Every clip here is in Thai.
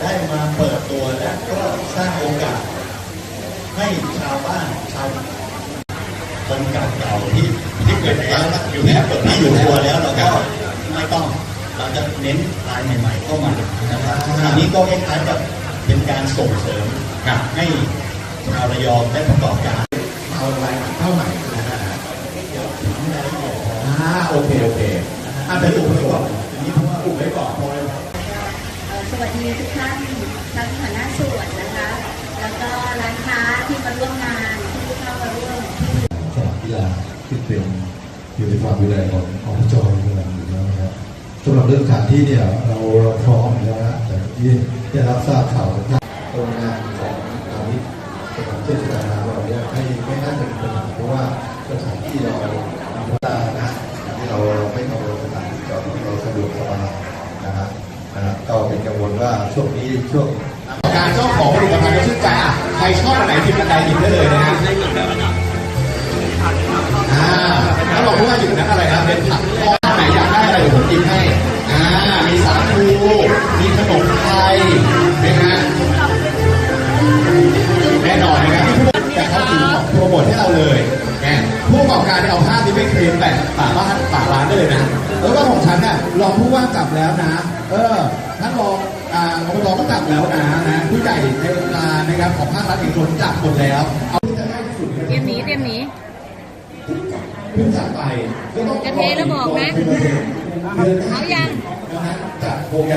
ได้มาเปิดตัวและก็สร้างโอกาส ให้ชาวบ้านชาวคนเก่าๆที่ที่เกิดแล้วอยู่แล้วเกิดที่อยู่ตัวแล้วเราก็ไม่ต้อง เราจะเน้นลายใหม่ ๆ เข้ามานะครับอันนี้ก็คล้ายๆกับเป็นการส่งเสริมให้ชาวระยองได้ประกอบการเอาอะไรเท่าไหร่นะฮะเดี๋ยวถามรายละเอียดอ่าโอเคโอเคอะเป็นอุบไว้ก่อนอันนี้เพราะว่าอุบไว้ก่อนพราะว่าเอ่อ สวัสดีทุกท่านทั้งหัวหน้าส่วนนะคะ แล้วก็ร้านค้าที่มาร่วมงานที่เข้ามาร่วมที่สนามกีฬาที่เป็นอยู่ในความดูแลของอบจกำลังอยู่แล้วนะครับสำหรับเรื่องสถานที่เนี่ยเราเราพร้อมแล้วนะแต่ที่ได้รับทราบข่าวจากโรงงานของทางนี้สถานเทศบาลเราเนี่ยให้ไม่น่าจะเป็นปัญหาเพราะว่าสถานที่เราเวลานะ ก็เป็นกังวลว่าช่วงนี้ช่วงการเจ้าของผลิตภัณฑ์ก็ชื่นใจอะใครชอบอันไหนพิมพ์อันใดหยิบได้เลยนะฮะอ่าแล้วบอกว่าอยู่นั้นอะไรนะเป็นผักทอดอันไหนอยากได้อะไรเดี๋ยวผมหยิบให้อ่ามีสาคูมีขนมไทยนะฮะแน่นอนนะครับแต่เขาถือของโปรโมทให้เราเลยแหมผู้ประกอบการเนี่ยเอาภาพนี้ไปเคลมแต่ป่าบ้านป่าร้านได้เลยนะแล้วก็ของฉันน่ะร องผู้ว่ากลับแล้วนะ เออท่านรองอ่าอบตก็กลับแล้วนะนะผู้ใหญ่ในวงการนะครับของภาครัฐเอกชนกลับหมดแล้ว เอาที่จะได้ที่สุดเตรียมหนีเตรียมหนีเพิ่งจากไปก็ต้องจะเทแล้วบอกนะเอายัง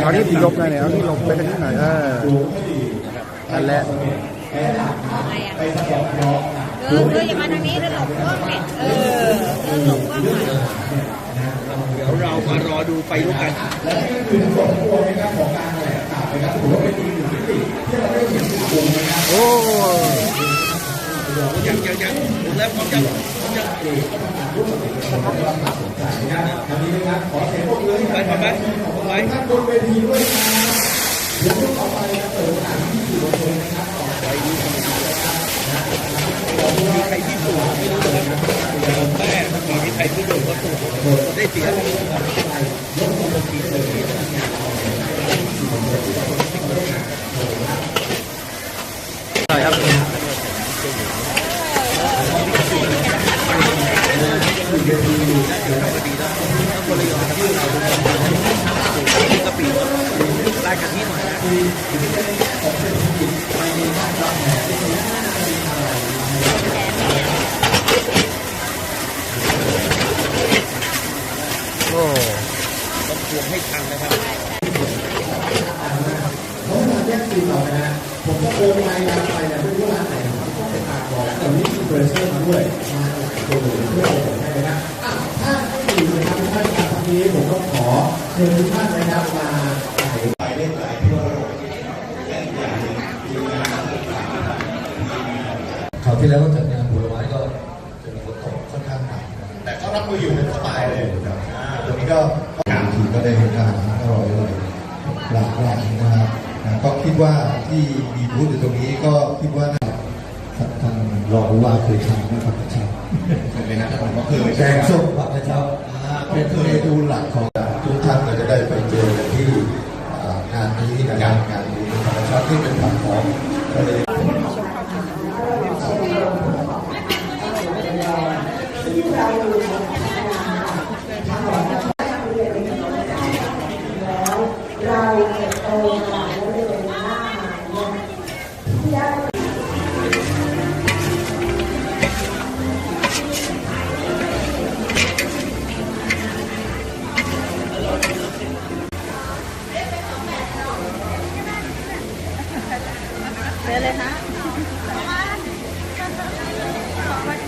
เอาที่หลบหน่อยเนี่ยเอาที่หลบไปทางนี้หน่อยเออนั่นแหละอะไรอะเออเธออย่ามาทางนี้แล้วหลบกล้องเนี่ยเออเธอหลบกล้องหน่อยเดี๋ยวเรา มารอดูไฟลุกกัน และนี่ก็คือทั้งหมดทั้งมวลนะครับของการแถลงข่าวนะครับถือว่าเป็นอีกหนึ่งมิติที่เราได้เห็นถึงวงนะครับโอ้ยังยังยังดูแล้วพร้อมยังพร้อมยังวันนี้นะครับขอเสียงปรบมือให้ไปกับไปไปไปท่านบนเวทีด้วยนะครับเดี๋ยวต่อไปจะเปิดสถานที่สื่อมวลชนนะครับต่อไปมีใครที่สูงไม่รู้เลยนะ ได้เสียใช่ครับได้กันที่หน่อยนะ โอ้ ต้องทวง ให้ทันนะครับเพราะแยกซีนเรานะฮะผมก็โอนไปงานไปเนี่ยไม่รู้ร้านไหนผมก็ไปตามบอกแต่นี้มีเบรเซอร์มาด้วยมาหลายตัวเลยเพื่อเอาผมให้นะถ้าไม่มีนะครับทุกท่านครับวันนี้ผมก็ขอเชิญทุกท่านนะครับมาถ่ายไปได้หลายทั่วโลกและอย่างหนึ่งทีมงานคราวที่แล้วก็จัดงานผลไม้ก็จะมีฝนตกค่อนข้างหนักแต่เขารับมืออยู่เป็นสบายเลยครับตรงนี้ก็ ทีก็ได้เห็นอาหารอร่อยเลยหลากหลายนะครับนะก็คิดว่าที่มีบูธอยู่ตรงนี้ก็คิดว่าน่าท่านรองผู้ว่าเคยทำนะครับเช้าเลยนะผมก็เคยแกงส้มผักกระเช้าเป็นเมนูหลักของทุกท่านก็จะได้ไปเจอกันที่อ่างานนี้นะครับงานนี้ผักกระเช้าที่เป็นผักหอมก็เลย เดินเลยฮะ เดี๋ยวนะพี่ เดี๋ยวนะ